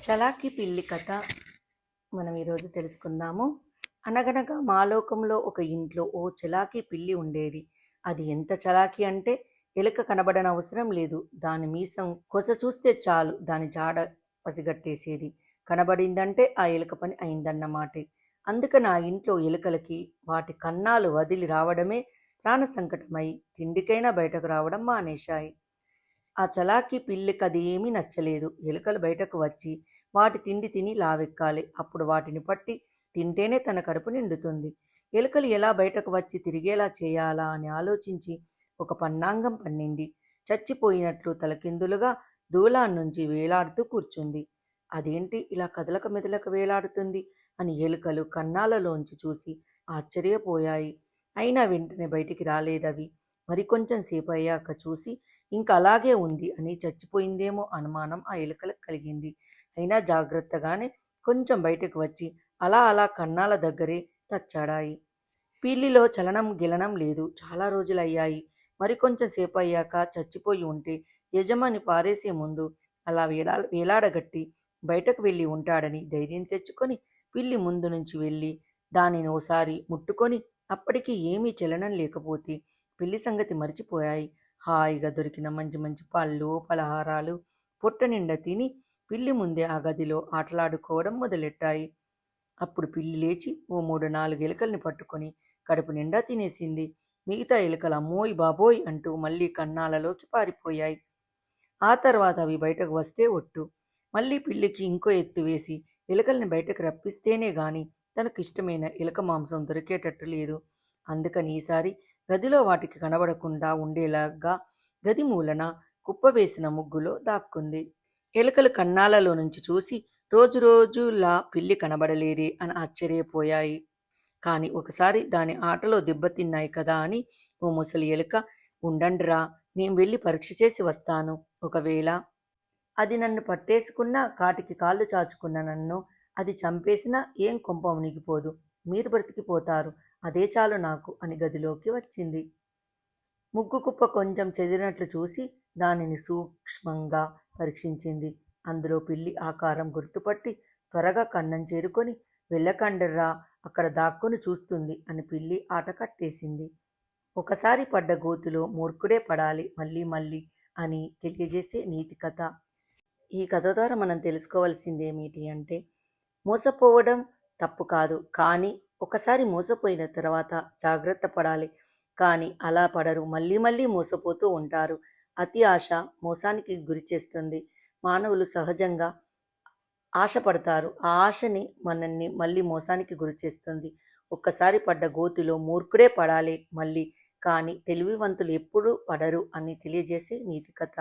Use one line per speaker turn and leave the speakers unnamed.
చలాకీ పిల్లి కథ మనం ఈరోజు తెలుసుకుందాము. అనగనగా మాలోకంలో ఒక ఇంట్లో ఓ చలాకీ పిల్లి ఉండేది. అది ఎంత చలాకీ అంటే ఎలుక కనబడనవసరం లేదు. దాని మీసం కొస చూస్తే చాలు. దాని జాడ పసిగట్టేసేది. కనబడిందంటే ఆ ఎలుక పని అయిందన్నమాటే. అందుకని ఆ ఇంట్లో ఎలుకలకి వాటి కన్నాలు వదిలి రావడమే ప్రాణ సంకటమై తిండికైనా బయటకు రావడం మానేశాయి. ఆ చలాకి పిల్లికి అది ఏమీ నచ్చలేదు. ఎలుకలు బయటకు వచ్చి వాటి తిండి తిని లావెక్కాలి. అప్పుడు వాటిని పట్టి తింటేనే తన కడుపు నిండుతుంది. ఎలుకలు ఎలా బయటకు వచ్చి తిరిగేలా చేయాలా అని ఆలోచించి ఒక పన్నాంగం పన్నింది. చచ్చిపోయినట్లు తలకిందులుగా దూలా నుంచి వేలాడుతూ కూర్చుంది. అదేంటి ఇలా కదలక మెదలక వేలాడుతుంది? అని ఎలుకలు కన్నాలలోంచి చూసి ఆశ్చర్యపోయాయి. అయినా వెంటనే బయటికి రాలేదవి. మరికొంచెం సేపు అయ్యాక చూసి ఇంకా అలాగే ఉంది అని చచ్చిపోయిందేమో అనుమానం ఆ ఎలుకలకు కలిగింది. అయినా జాగ్రత్తగానే కొంచెం బయటకు వచ్చి అలా అలా కన్నాల దగ్గరే తచ్చాడాయి. పిల్లిలో చలనం గిలనం లేదు. చాలా రోజులయ్యాయి. మరికొంచెం సేపు అయ్యాక చచ్చిపోయి ఉంటే యజమాని పారేసే ముందు అలా వేలా వేలాడగట్టి బయటకు వెళ్ళి ఉంటాడని ధైర్యం తెచ్చుకొని పిల్లి ముందు నుంచి వెళ్ళి దానిని ఓసారి ముట్టుకొని అప్పటికి ఏమీ చలనం లేకపోతే పిల్లి సంగతి మర్చిపోయాయి. హాయిగా దొరికిన మంచి మంచి పళ్ళు పలహారాలు పొట్ట నిండా తిని పిల్లి ముందే ఆ గదిలో ఆటలాడుకోవడం మొదలెట్టాయి. అప్పుడు పిల్లి లేచి ఓ మూడు నాలుగు ఎలుకల్ని పట్టుకొని కడుపు నిండా తినేసింది. మిగతా ఎలుకలు అమ్మోయ్ బాబోయ్ అంటూ మళ్ళీ కన్నాలలోకి పారిపోయాయి. ఆ తర్వాత అవి బయటకు వస్తే ఒట్టు. మళ్ళీ పిల్లికి ఇంకో ఎత్తు వేసి ఎలుకల్ని బయటకు రప్పిస్తేనే గాని తనకు ఇష్టమైన ఎలుక మాంసం దొరికేటట్టు లేదు. అందుకని ఈసారి గదిలో వాటికి కనబడకుండా ఉండేలాగా గది మూలన కుప్ప వేసిన ముగ్గులో దాక్కుంది. ఎలుకలు కన్నాలలో నుంచి చూసి రోజు రోజులా పిల్లి కనబడలేదే అని ఆశ్చర్యపోయాయి. కానీ ఒకసారి దాని ఆటలో దెబ్బతిన్నాయి కదా అని ఓ ముసలి ఎలుక ఉండండిరా నేను వెళ్ళి పరీక్ష చేసి వస్తాను. ఒకవేళ అది నన్ను పట్టేసుకున్నా కాటికి కాళ్ళు చాచుకున్న నన్ను అది చంపేసినా ఏం కొంప మునిగిపోదు. మీరు బ్రతికిపోతారు. అదే చాలు నాకు అని గదిలోకి వచ్చింది. ముగ్గు కుప్ప కొంచెం చెదిరినట్లు చూసి దానిని సూక్ష్మంగా పరీక్షించింది. అందులో పిల్లి ఆకారం గుర్తుపట్టి త్వరగా కన్నం చేరుకొని వెళ్ళకండర్రా అక్కడ దాక్కుని చూస్తుంది అని పిల్లి ఆట కట్టేసింది. ఒకసారి పడ్డ గోతులో మూర్ఖుడే పడాలి మళ్ళీ మళ్ళీ అని తెలియజేసే నీతి కథ. ఈ కథ ద్వారా మనం తెలుసుకోవాల్సింది ఏమిటి అంటే మోసపోవడం తప్పు కాదు కానీ ఒకసారి మోసపోయిన తర్వాత జాగ్రత్త పడాలి. కానీ అలా పడరు. మళ్ళీ మళ్ళీ మోసపోతూ ఉంటారు. అతి ఆశ మోసానికి గురి చేస్తుంది. మానవులు సహజంగా ఆశపడతారు. ఆ ఆశని మనల్ని మళ్ళీ మోసానికి గురి చేస్తుంది. ఒక్కసారి పడ్డ గోతిలో మూర్ఖుడే పడాలి మళ్ళీ. కానీ తెలివివంతులు ఎప్పుడూ పడరు అని తెలియజేసే నీతి కథ.